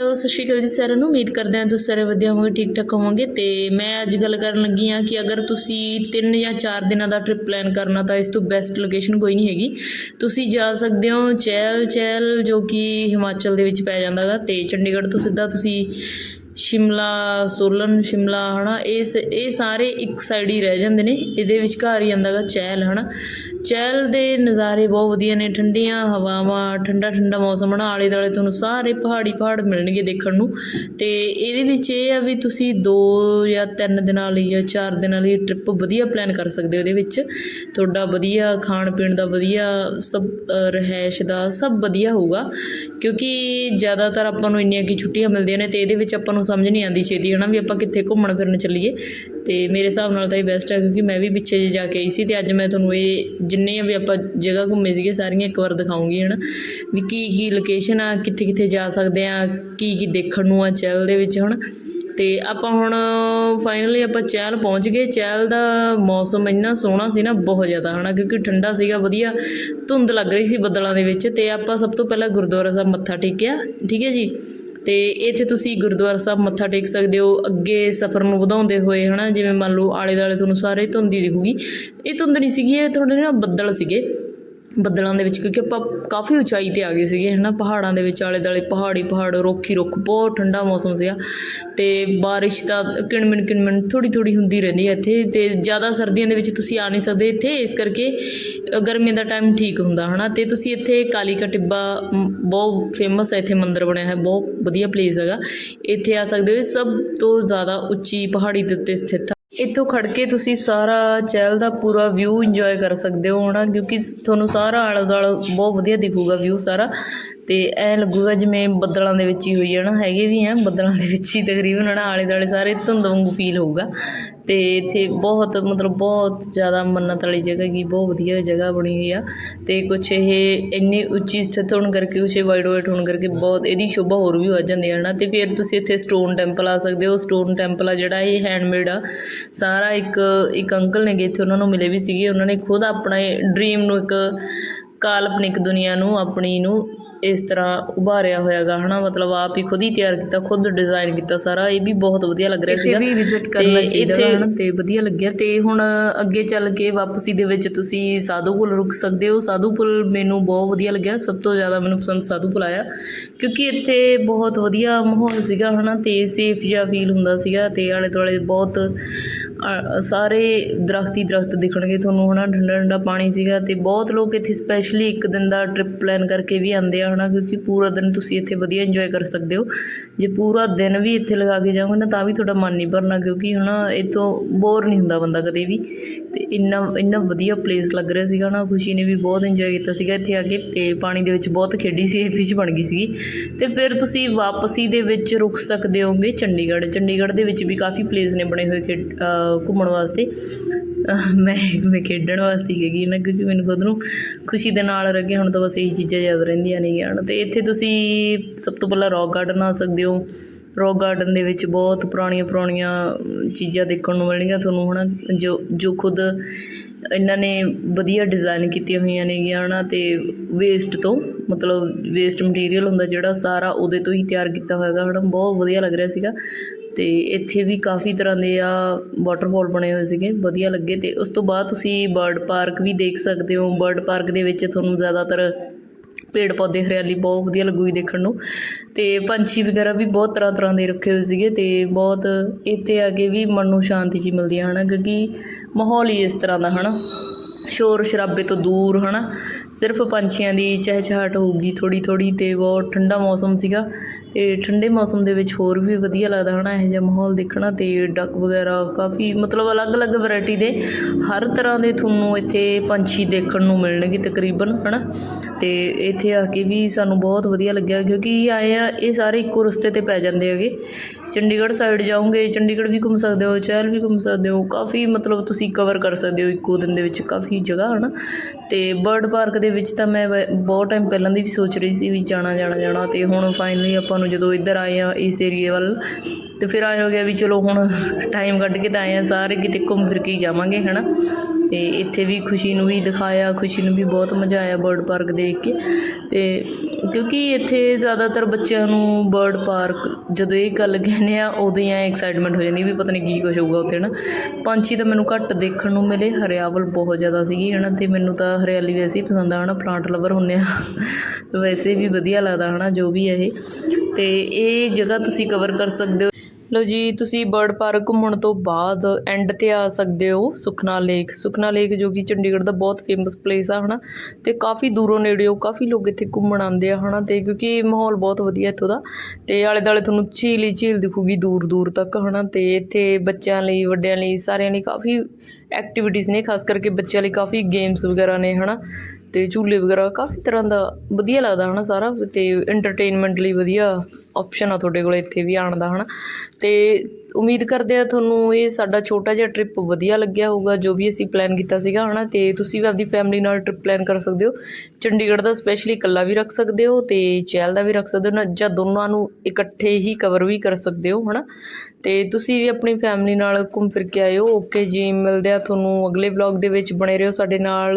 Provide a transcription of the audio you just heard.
ਸੋ ਸਤਿ ਸ਼੍ਰੀ ਅਕਾਲ ਜੀ ਸਾਰਿਆਂ ਨੂੰ, ਉਮੀਦ ਕਰਦੇ ਹਾਂ ਤੁਸੀਂ ਸਾਰੇ ਵਧੀਆ ਹੋਵੋਗੇ, ਠੀਕ ਠਾਕ ਹੋਵੋਗੇ। ਤੇ ਮੈਂ ਅੱਜ ਗੱਲ ਕਰਨ ਲੱਗੀ ਹਾਂ ਕਿ ਅਗਰ ਤੁਸੀਂ 3 ਜਾਂ 4 ਦਿਨਾਂ ਦਾ ਟ੍ਰਿਪ ਪਲਾਨ ਕਰਨਾ ਤਾਂ ਇਸ ਤੋਂ ਬੈਸਟ ਲੋਕੇਸ਼ਨ ਕੋਈ ਨਹੀਂ ਹੈਗੀ। ਤੁਸੀਂ ਜਾ ਸਕਦੇ ਹੋ ਚਹਿਲ ਚਹਿਲ ਜੋ ਕਿ ਹਿਮਾਚਲ ਦੇ ਵਿੱਚ ਪੈ ਜਾਂਦਾ ਗਾ ਤੇ ਚੰਡੀਗੜ੍ਹ ਤੋਂ ਸਿੱਧਾ ਤੁਸੀਂ ਸ਼ਿਮਲਾ ਸੋਲਨ ਸ਼ਿਮਲਾ ਹਨਾ ਇਸ ਇਹ ਸਾਰੇ ਇੱਕ ਸਾਈਡ ਹੀ ਰਹਿ ਜਾਂਦੇ ਨੇ। ਇਹਦੇ ਵਿਚਕਾਰ ਹੀ ਜਾਂਦਾ ਗਾ ਚਹਿਲ ਹਨਾ। ਚਹਿਲ ਦੇ ਨਜ਼ਾਰੇ ਬਹੁਤ ਵਧੀਆ ਨੇ। ਠੰਡੀਆਂ ਹਵਾਵਾਂ ਠੰਡਾ ਠੰਡਾ ਮੌਸਮ ਹਨਾ। ਆਲੇ ਦੁਆਲੇ ਤੁਹਾਨੂੰ ਸਾਰੇ ਪਹਾੜੀ ਪਹਾੜ ਮਿਲਣਗੇ ਦੇਖਣ ਨੂੰ। ਤੇ ਇਹਦੇ ਵਿੱਚ ਇਹ ਆ ਵੀ ਤੁਸੀਂ 2 ਜਾਂ 3 ਦਿਨਾਂ ਲਈ ਜਾਂ 4 ਦਿਨਾਂ ਲਈ ਟ੍ਰਿਪ ਵਧੀਆ ਪਲਾਨ ਕਰ ਸਕਦੇ ਹੋ ਇਹਦੇ ਵਿੱਚ। ਤੁਹਾਡਾ ਵਧੀਆ ਖਾਣ ਪੀਣ ਦਾ ਵਧੀਆ ਸਭ ਅ, ਰਿਹਾਇਸ਼ ਦਾ ਸਭ ਵਧੀਆ ਹੋਊਗਾ। ਕਿਉਂਕਿ ਜ਼ਿਆਦਾਤਰ ਆਪਾਂ ਨੂੰ ਇੰਨੀਆਂ ਕੀ ਛੁੱਟੀਆਂ ਮਿਲਦੀਆਂ ਨੇ ਤੇ ਇਹਦੇ ਵਿੱਚ ਆਪਾਂ ਨੂੰ ਸਮਝ ਨਹੀਂ ਆਉਂਦੀ ਛੇਤੀ ਹਨਾ ਵੀ ਆਪਾਂ ਕਿੱਥੇ ਘੁੰਮਣ ਫਿਰਨ ਚੱਲੀਏ। ਤੇ ਮੇਰੇ ਹਿਸਾਬ ਨਾਲ ਤਾਂ ਇਹ ਬੈਸਟ ਹੈ ਕਿਉਂਕਿ ਮੈਂ ਵੀ ਪਿੱਛੇ ਜੇ ਜਾ ਕੇ ਆਈ ਸੀ ਤੇ ਅੱਜ ਮੈਂ ਤੁਹਾਨੂੰ ਇਹ ਜਿੰਨੇ ਵੀ ਆਪਾਂ ਜਗ੍ਹਾ ਘੁੰਮੇ ਸੀਗੇ ਸਾਰੀਆਂ ਇੱਕ ਵਾਰ ਦਿਖਾਉਂਗੀ ਹਨਾ। ਵੀ ਕੀ ਕੀ ਲੋਕੇਸ਼ਨ ਆ, ਕਿੱਥੇ ਕਿੱਥੇ ਜਾ ਸਕਦੇ ਆ, ਕੀ ਕੀ ਦੇਖਣ ਨੂੰ ਆ ਚੈਲ ਦੇ ਵਿੱਚ ਹਨਾ। ਤੇ ਆਪਾਂ ਹੁਣ ਫਾਈਨਲੀ ਆਪਾਂ ਚਹਿਲ ਪਹੁੰਚ ਗਏ। ਚਹਿਲ ਦਾ ਮੌਸਮ ਇੰਨਾ ਸੋਹਣਾ ਸੀ ਨਾ ਬਹੁਤ ਜ਼ਿਆਦਾ ਹਨਾ, ਕਿਉਂਕਿ ਠੰਡਾ ਸੀਗਾ, ਵਧੀਆ ਧੁੰਦ ਲੱਗ ਰਹੀ ਸੀ ਬੱਦਲਾਂ ਦੇ ਵਿੱਚ ਤੇ ਆਪਾਂ ਸਭ ਤੋਂ ਪਹਿਲਾਂ ਗੁਰਦੁਆਰਾ ਸਾਹਿਬ ਮੱਥਾ ਟੇਕਿਆ, ਠੀਕ ਹੈ ਜੀ? ਤੇ ਇੱਥੇ ਤੁਸੀਂ ਗੁਰਦੁਆਰਾ ਸਾਹਿਬ ਮੱਥਾ ਟੇਕ ਸਕਦੇ ਹੋ। ਅੱਗੇ ਸਫ਼ਰ ਨੂੰ ਵਧਾਉਂਦੇ ਹੋਏ, ਹਨਾ, ਜਿਵੇਂ ਮੰਨ ਲਓ ਆਲੇ ਦੁਆਲੇ ਤੁਹਾਨੂੰ ਸਾਰੇ ਧੁੰਦ ਹੀ ਦਿਖੂਗੀ। ਇਹ ਧੁੰਦ ਨਹੀਂ ਸੀਗੀ, ਇਹ ਤੁਹਾਡੇ ਨਾ ਬੱਦਲ ਸੀਗੇ। ਬੱਦਲਾਂ ਦੇ ਵਿੱਚ, ਕਿਉਂਕਿ ਆਪਾਂ ਕਾਫੀ ਉਚਾਈ ਤੇ ਆ ਗਏ ਸੀਗੇ, ਹਨਾ, ਪਹਾੜਾਂ ਦੇ ਵਿੱਚ ਆਲੇ ਦੁਆਲੇ ਪਹਾੜੀ, ਪਹਾੜ, ਰੋਖੀ ਰੁੱਖ, ਬਹੁਤ ਠੰਡਾ ਮੌਸਮ ਸੀਗਾ। ਤੇ ਬਾਰਿਸ਼ ਦਾ ਕਿਣਮਿਣ ਕਿਣਮਿਣ ਥੋੜੀ ਥੋੜੀ ਹੁੰਦੀ ਰਹਿੰਦੀ ਹੈ ਇੱਥੇ, ਤੇ ਜ਼ਿਆਦਾ ਸਰਦੀਆਂ ਦੇ ਵਿੱਚ ਤੁਸੀਂ ਆ ਨਹੀਂ ਸਕਦੇ ਇੱਥੇ, ਇਸ ਕਰਕੇ ਗਰਮੀਆਂ ਦਾ ਟਾਈਮ ਠੀਕ ਹੁੰਦਾ, ਹਨਾ। ਤੇ ਤੁਸੀਂ ਇੱਥੇ ਕਾਲੀ ਕਾ ਟਿੱਬਾ ਬਹੁਤ ਫੇਮਸ ਹੈ, ਇੱਥੇ ਮੰਦਿਰ ਬਣਿਆ ਹੈ ਬਹੁਤ ਵਧੀਆ ਪਲੇਸ ਹੈਗਾ। ਇੱਥੇ ਆ ਸਕਦੇ ਹੋ ਸਭ ਤੋਂ ਜ਼ਿਆਦਾ ਉੱਚੀ ਪਹਾੜੀ ਦੇ ਉੱਤੇ ਸਥਿਤ ਇੱਥੋਂ ਖੜ ਕੇ ਤੁਸੀਂ ਸਾਰਾ ਚਹਿਲ ਦਾ ਪੂਰਾ ਵਿਊ ਇੰਜੋਏ ਕਰ ਸਕਦੇ ਹੋ ਨਾ ਕਿਉਂਕਿ ਤੁਹਾਨੂੰ ਸਾਰਾ ਆਲਾ ਦੁਆਲਾ ਬਹੁਤ ਵਧੀਆ ਦਿਖੂਗਾ ਵਿਊ ਸਾਰਾ। ਅਤੇ ਐ ਲੱਗੂਗਾ ਜਿਵੇਂ ਬੱਦਲਾਂ ਦੇ ਵਿੱਚ ਹੀ ਹੋਈ ਹੈ ਨਾ, ਹੈਗੇ ਵੀ ਆ, ਬੱਦਲਾਂ ਦੇ ਵਿੱਚ ਹੀ ਤਕਰੀਬਨ ਹੈ ਨਾ ਆਲੇ ਦੁਆਲੇ ਸਾਰੇ ਧੁੰਦ ਵਾਂਗੂ ਫੀਲ ਹੋਊਗਾ। ਅਤੇ ਇੱਥੇ ਬਹੁਤ, ਮਤਲਬ ਬਹੁਤ ਜ਼ਿਆਦਾ ਮੰਨਤ ਵਾਲੀ ਜਗ੍ਹਾ ਹੈਗੀ, ਬਹੁਤ ਵਧੀਆ ਜਗ੍ਹਾ ਬਣੀ ਹੋਈ ਆ। ਅਤੇ ਕੁਛ ਇਹ ਇੰਨੀ ਉੱਚੀ ਸਥਿਤ ਹੋਣ ਕਰਕੇ, ਕੁਛ ਵਾਈਡ ਵਾਈਡ ਹੋਣ ਕਰਕੇ ਬਹੁਤ, ਇਹਦੀ ਸ਼ੋਭਾ ਹੋਰ ਵੀ ਵੱਧ ਜਾਂਦੀ ਹੈ ਨਾ ਅਤੇ ਫਿਰ ਤੁਸੀਂ ਇੱਥੇ ਸਟੋਨ ਟੈਂਪਲ ਆ ਸਕਦੇ ਹੋ। ਸਟੋਨ ਟੈਂਪਲ ਆ ਜਿਹੜਾ ਇਹ ਹੈਂਡਮੇਡ ਆ। ਸਾਰਾ ਇੱਕ ਇੱਕ ਅੰਕਲ ਨੇਗੇ ਇੱਥੇ, ਉਹਨਾਂ ਨੂੰ ਮਿਲੇ ਵੀ ਸੀਗੇ। ਉਹਨਾਂ ਨੇ ਖੁਦ ਆਪਣਾ ਡ੍ਰੀਮ ਨੂੰ ਇੱਕ ਕਾਲਪਨਿਕ ਦੁਨੀਆ ਨੂੰ, ਆਪਣੀ ਨੂੰ ਇਸ ਤਰ੍ਹਾਂ ਉਭਾਰਿਆ ਹੋਇਆਗਾ ਹਨਾ? ਮਤਲਬ ਆਪ ਹੀ ਖੁਦ ਹੀ ਤਿਆਰ ਕੀਤਾ ਖੁਦ ਡਿਜ਼ਾਈਨ ਕੀਤਾ ਸਾਰਾ ਇਹ ਵੀ ਬਹੁਤ ਵਧੀਆ ਲੱਗ ਰਿਹਾ ਸੀਗਾ। ਵੀ ਵਿਜ਼ਿਟ ਕਰਨਾ ਚਾਹੀਦਾ ਹਨਾ। ਤੇ ਵਧੀਆ ਲੱਗਿਆ। ਤੇ ਹੁਣ ਅੱਗੇ ਚੱਲ ਕੇ ਵਾਪਸੀ ਦੇ ਵਿੱਚ ਤੁਸੀਂ ਸਾਧੂਪੁਲ ਰੁਕ ਸਕਦੇ ਹੋ। ਸਾਧੂਪੁਲ ਮੈਨੂੰ ਬਹੁਤ ਵਧੀਆ ਲੱਗਿਆ। ਸਭ ਤੋਂ ਜ਼ਿਆਦਾ ਮੈਨੂੰ ਪਸੰਦ ਸਾਧੂਪੁਲ ਆਇਆ। ਕਿਉਂਕਿ ਇੱਥੇ ਬਹੁਤ ਵਧੀਆ ਮਾਹੌਲ ਸੀਗਾ ਹਨਾ? ਤੇ ਸੇਫ ਜਿਹਾ ਫੀਲ ਹੁੰਦਾ ਸੀਗਾ। ਤੇ ਆਲੇ ਦੁਆਲੇ ਬਹੁਤ ਸਾਰੇ ਦਰੱਖਤ ਹੀ ਦਰੱਖਤ ਦਿਖਣਗੇ ਤੁਹਾਨੂੰ ਹੈ ਨਾ ਠੰਡਾ ਠੰਡਾ ਪਾਣੀ ਸੀਗਾ ਅਤੇ ਬਹੁਤ ਲੋਕ ਇੱਥੇ ਸਪੈਸ਼ਲੀ ਇੱਕ ਦਿਨ ਦਾ ਟ੍ਰਿਪ ਪਲਾਨ ਕਰਕੇ ਵੀ ਆਉਂਦੇ ਆ ਹੈ ਨਾ ਕਿਉਂਕਿ ਪੂਰਾ ਦਿਨ ਤੁਸੀਂ ਇੱਥੇ ਵਧੀਆ ਇੰਜੋਏ ਕਰ ਸਕਦੇ ਹੋ। ਜੇ ਪੂਰਾ ਦਿਨ ਵੀ ਇੱਥੇ ਲਗਾ ਕੇ ਜਾਓਗੇ ਨਾ, ਤਾਂ ਵੀ ਤੁਹਾਡਾ ਮਨ ਨਹੀਂ ਭਰਨਾ, ਕਿਉਂਕਿ ਹੈ ਹਨਾ, ਇੱਥੋਂ ਬੋਰ ਨਹੀਂ ਹੁੰਦਾ ਬੰਦਾ ਕਦੇ ਵੀ। ਅਤੇ ਇੰਨਾ ਇੰਨਾ ਵਧੀਆ ਪਲੇਸ ਲੱਗ ਰਿਹਾ ਸੀਗਾ ਨਾ ਖੁਸ਼ੀ ਨੇ ਵੀ ਬਹੁਤ ਇੰਜੋਏ ਕੀਤਾ ਸੀਗਾ ਇੱਥੇ ਆ ਕੇ ਤੇ ਪਾਣੀ ਦੇ ਵਿੱਚ ਬਹੁਤ ਖੇਡੀ ਸੀ, ਇਹ ਫਿਸ਼ ਬਣ ਗਈ ਸੀਗੀ। ਤੇ ਫਿਰ ਤੁਸੀਂ ਵਾਪਸੀ ਦੇ ਵਿੱਚ ਰੁਕ ਸਕਦੇ ਹੋਗੇ ਚੰਡੀਗੜ੍ਹ। ਚੰਡੀਗੜ੍ਹ ਦੇ ਵਿੱਚ ਵੀ ਕਾਫੀ ਪਲੇਸ ਨੇ ਬਣੇ ਹੋਏ ਖੇਡ ਘੁੰਮਣ ਵਾਸਤੇ। ਮੈਂ ਮੈਂ ਖੇਡਣ ਵਾਸਤੇ ਹੀ ਹੈਗੀ ਨਾ, ਕਿਉਂਕਿ ਮੈਨੂੰ ਖੁਦ ਨੂੰ ਖੁਸ਼ੀ ਦੇ ਨਾਲ ਰੱਖੇ ਹੁਣ ਤਾਂ ਬਸ ਇਹੀ ਚੀਜ਼ਾਂ ਯਾਦ ਰਹਿੰਦੀਆਂ ਨੇ ਹਨ ਤੇ ਇੱਥੇ ਤੁਸੀਂ ਸਭ ਤੋਂ ਪਹਿਲਾਂ ਰੌਕ ਗਾਰਡਨ ਆ ਸਕਦੇ ਹੋ। ਰੌਕ ਗਾਰਡਨ ਦੇ ਵਿੱਚ ਬਹੁਤ ਪੁਰਾਣੀਆਂ ਪੁਰਾਣੀਆਂ ਚੀਜ਼ਾਂ ਦੇਖਣ ਨੂੰ ਮਿਲਣਗੀਆਂ ਤੁਹਾਨੂੰ, ਹਨਾ? ਜੋ ਜੋ ਖੁਦ ਇਹਨਾਂ ਨੇ ਵਧੀਆ ਡਿਜ਼ਾਈਨ ਕੀਤੀਆਂ ਹੋਈਆਂ ਨੇਗੀਆਂ, ਹਨਾ? ਤੇ ਵੇਸਟ ਤੋਂ, ਮਤਲਬ ਵੇਸਟ ਮਟੀਰੀਅਲ ਹੁੰਦਾ ਜਿਹੜਾ, ਸਾਰਾ ਉਹਦੇ ਤੋਂ ਹੀ ਤਿਆਰ ਕੀਤਾ ਹੋਏਗਾ ਹਨਾ? ਬਹੁਤ ਵਧੀਆ ਲੱਗ ਰਿਹਾ ਸੀਗਾ। ਅਤੇ ਇੱਥੇ ਵੀ ਕਾਫੀ ਤਰ੍ਹਾਂ ਦੇ ਆ ਵਾਟਰਫੋਲ ਬਣੇ ਹੋਏ ਸੀਗੇ, ਵਧੀਆ ਲੱਗੇ ਅਤੇ ਉਸ ਤੋਂ ਬਾਅਦ ਤੁਸੀਂ ਬਰਡ ਪਾਰਕ ਵੀ ਦੇਖ ਸਕਦੇ ਹੋ। ਬਰਡ ਪਾਰਕ ਦੇ ਵਿੱਚ ਤੁਹਾਨੂੰ ਜ਼ਿਆਦਾਤਰ ਪੇੜ ਪੌਦੇ ਹਰਿਆਲੀ ਬਹੁਤ ਵਧੀਆ ਲੱਗੂਗੀ ਦੇਖਣ ਨੂੰ ਤੇ ਪੰਛੀ ਵਗੈਰਾ ਵੀ ਬਹੁਤ ਤਰ੍ਹਾਂ ਤਰ੍ਹਾਂ ਦੇ ਰੱਖੇ ਹੋਏ ਸੀਗੇ ਤੇ ਬਹੁਤ ਇੱਥੇ ਆ ਕੇ ਵੀ ਮਨ ਨੂੰ ਸ਼ਾਂਤੀ ਜੀ ਮਿਲਦੀ ਹੈ ਹਨਾ, ਕਿਉਂਕਿ ਮਾਹੌਲ ਹੀ ਇਸ ਤਰ੍ਹਾਂ ਦਾ, ਹਨਾ। ਸ਼ੋਰ ਸ਼ਰਾਬੇ ਤੋਂ ਦੂਰ, ਹਨਾ? ਸਿਰਫ ਪੰਛੀਆਂ ਦੀ ਚਹਿਚਹਾਟ ਹੋਊਗੀ ਥੋੜੀ ਥੋੜੀ ਤੇ ਬਹੁਤ ਠੰਡਾ ਮੌਸਮ ਸੀਗਾ ਤੇ ਠੰਡੇ ਮੌਸਮ ਦੇ ਵਿੱਚ ਹੋਰ ਵੀ ਵਧੀਆ ਲੱਗਦਾ, ਹਨਾ? ਇਹੋ ਜਿਹਾ ਮਾਹੌਲ ਦੇਖਣਾ ਤੇ ਡੱਕ ਵਗੈਰਾ ਕਾਫੀ ਮਤਲਬ ਅਲੱਗ-ਅਲੱਗ ਵੈਰਾਈਟੀ ਦੇ ਹਰ ਤਰ੍ਹਾਂ ਦੇ ਤੁਹਾਨੂੰ ਇੱਥੇ ਪੰਛੀ ਦੇਖਣ ਨੂੰ ਮਿਲਣਗੇ ਤਕਰੀਬਨ, ਹਨਾ? ਤੇ ਇੱਥੇ ਆ ਕੇ ਵੀ ਸਾਨੂੰ ਬਹੁਤ ਵਧੀਆ ਲੱਗਿਆ ਕਿਉਂਕਿ ਆਏ ਆ, ਇਹ ਸਾਰੇ ਇੱਕੋ ਰਸਤੇ ਤੇ ਪੈ ਜਾਂਦੇ ਹੈਗੇ। ਚੰਡੀਗੜ੍ਹ ਸਾਈਡ ਜਾਓਗੇ, ਚੰਡੀਗੜ੍ਹ ਵੀ ਘੁੰਮ ਸਕਦੇ ਹੋ, ਚਹਿਲ ਵੀ ਘੁੰਮ ਸਕਦੇ ਹੋ, ਕਾਫੀ ਮਤਲਬ ਤੁਸੀਂ ਕਵਰ ਕਰ ਸਕਦੇ ਹੋ ਇੱਕੋ ਦਿਨ ਦੇ ਵਿੱਚ, ਕਾਫੀ ਜਗ੍ਹਾ, ਹਨਾ? ਤੇ ਬਰਡ ਪਾਰਕ ਦੇ ਵਿੱਚ ਤਾਂ ਮੈਂ ਬਹੁਤ ਟਾਈਮ ਪਹਿਲਾਂ ਦੀ ਵੀ ਸੋਚ ਰਹੀ ਸੀ ਵੀ ਜਾਣਾ ਜਾਣਾ ਜਾਣਾ ਤੇ ਹੁਣ ਫਾਈਨਲੀ ਆਪਾਂ ਨੂੰ ਜਦੋਂ ਇੱਧਰ ਆਏ ਆ ਇਸ ਏਰੀਏ ਵੱਲ, ਤੇ ਫਿਰ ਆਏ ਹੋ ਗਿਆ ਵੀ ਚਲੋ ਹੁਣ ਟਾਈਮ ਕੱਢ ਕੇ ਤਾਂ ਆਏ ਆ ਸਾਰੇ ਕਿਤੇ ਘੁੰਮ ਫਿਰ ਕੇ ਹੀ ਜਾਵਾਂਗੇ, ਹਨਾ? ਤੇ ਇੱਥੇ ਵੀ ਖੁਸ਼ੀ ਨੂੰ ਵੀ ਦਿਖਾਇਆ, ਖੁਸ਼ੀ ਨੂੰ ਵੀ ਬਹੁਤ ਮਜ਼ਾ ਆਇਆ ਬਰਡ ਪਾਰਕ ਦੇਖ ਕੇ, ਤੇ ਕਿਉਂਕਿ ਇੱਥੇ ਜ਼ਿਆਦਾਤਰ ਬੱਚਿਆਂ ਨੂੰ ਬਰਡ ਪਾਰਕ ਜਦੋਂ ਇਹ ਗੱਲ ਕਹਿੰਦੇ ਆ ਉਦੋਂ ਹੀ ਐ ਐਕਸਾਈਟਮੈਂਟ ਹੋ ਜਾਂਦੀ ਵੀ ਪਤਾ ਨਹੀਂ ਕੀ ਕੁਛ ਹੋਊਗਾ ਉੱਥੇ ਨਾ ਪੰਛੀ ਤਾਂ ਮੈਨੂੰ ਘੱਟ ਦੇਖਣ ਨੂੰ ਮਿਲੇ ਹਰਿਆਵਲ ਬਹੁਤ ਜ਼ਿਆਦਾ ਸੀਗੀ, ਹਨਾ, ਤੇ ਮੈਨੂੰ ਤਾਂ ਹਰਿਆਲੀ ਵੈਸੇ ਹੀ ਪਸੰਦ ਆ, ਹਨਾ ਪਲਾਂਟ ਲਵਰ ਹੁੰਨੇ ਆ। ਵੈਸੇ ਵੀ ਵਧੀਆ ਲੱਗਦਾ, ਹਨਾ, ਜੋ ਵੀ ਹੈ ਇਹ। ਤੇ ਇਹ ਜਗ੍ਹਾ ਤੁਸੀਂ ਕਵਰ ਕਰ ਸਕਦੇ ਹੋ। ਲੋ ਜੀ, ਤੁਸੀਂ ਬਰਡ ਪਾਰਕ ਘੁੰਮਣ ਤੋਂ ਬਾਅਦ ਐਂਡ ਤੇ ਆ ਸਕਦੇ ਹੋ, ਸੁਖਨਾ ਲੇਕ। ਸੁਖਨਾ ਲੇਕ ਜੋ ਕਿ ਚੰਡੀਗੜ੍ਹ ਦਾ ਬਹੁਤ ਫੇਮਸ ਪਲੇਸ ਆ, ਹਨਾ? ਤੇ ਕਾਫੀ ਦੂਰੋਂ ਨੇੜਿਓਂ ਕਾਫੀ ਲੋਕ ਇੱਥੇ ਘੁੰਮਣ ਆਉਂਦੇ ਆ, ਹਨਾ? ਤੇ ਕਿਉਂਕਿ ਮਾਹੌਲ ਬਹੁਤ ਵਧੀਆ ਇੱਥੋਂ ਦਾ। ਤੇ ਆਲੇ ਦੁਆਲੇ ਤੁਹਾਨੂੰ ਝੀਲ ਹੀ ਝੀਲ ਦਿਖੂਗੀ ਦੂਰ ਦੂਰ ਤੱਕ, ਹਨਾ? ਤੇ ਇੱਥੇ ਬੱਚਿਆਂ ਲਈ, ਵੱਡਿਆਂ ਲਈ ਸਾਰਿਆਂ ਲਈ ਕਾਫੀ ਐਕਟੀਵਿਟੀਜ਼ ਨੇ, ਖਾਸ ਕਰਕੇ ਬੱਚਿਆਂ ਲਈ ਕਾਫੀ ਗੇਮਸ ਵਗੈਰਾ ਨੇ, ਹਨਾ? ਅਤੇ ਝੂਲੇ ਵਗੈਰਾ ਕਾਫੀ ਤਰ੍ਹਾਂ ਦਾ ਵਧੀਆ ਲੱਗਦਾ ਹੈ ਨਾ ਸਾਰਾ ਅਤੇ ਇੰਟਰਟੇਨਮੈਂਟ ਲਈ ਵਧੀਆ ਆਪਸ਼ਨ ਆ ਤੁਹਾਡੇ ਕੋਲ ਇੱਥੇ ਵੀ ਆਉਣ ਦਾ ਹੈ ਨਾ ਅਤੇ ਉਮੀਦ ਕਰਦੇ ਆ ਤੁਹਾਨੂੰ ਇਹ ਸਾਡਾ ਛੋਟਾ ਜਿਹਾ ਟ੍ਰਿਪ ਵਧੀਆ ਲੱਗਿਆ ਹੋਊਗਾ, ਜੋ ਵੀ ਅਸੀਂ ਪਲਾਨ ਕੀਤਾ ਸੀਗਾ ਹੈ ਨਾ ਅਤੇ ਤੁਸੀਂ ਵੀ ਆਪਦੀ ਫੈਮਿਲੀ ਨਾਲ ਟ੍ਰਿਪ ਪਲਾਨ ਕਰ ਸਕਦੇ ਹੋ। ਚੰਡੀਗੜ੍ਹ ਦਾ ਸਪੈਸ਼ਲੀ ਇਕੱਲਾ ਵੀ ਰੱਖ ਸਕਦੇ ਹੋ ਅਤੇ ਚਹਿਲ ਦਾ ਵੀ ਰੱਖ ਸਕਦੇ ਹੋ, ਨਾ ਜਾਂ ਦੋਨਾਂ ਨੂੰ ਇਕੱਠੇ ਹੀ ਕਵਰ ਵੀ ਕਰ ਸਕਦੇ ਹੋ ਹੈ ਨਾ ਅਤੇ ਤੁਸੀਂ ਵੀ ਆਪਣੀ ਫੈਮਿਲੀ ਨਾਲ ਘੁੰਮ ਫਿਰ ਕੇ ਆਇਓ। ਓਕੇ ਜੀ, ਮਿਲਦੇ ਆ ਤੁਹਾਨੂੰ ਅਗਲੇ ਵਲੌਗ ਦੇ ਵਿੱਚ। ਬਣੇ ਰਹੋ ਸਾਡੇ ਨਾਲ।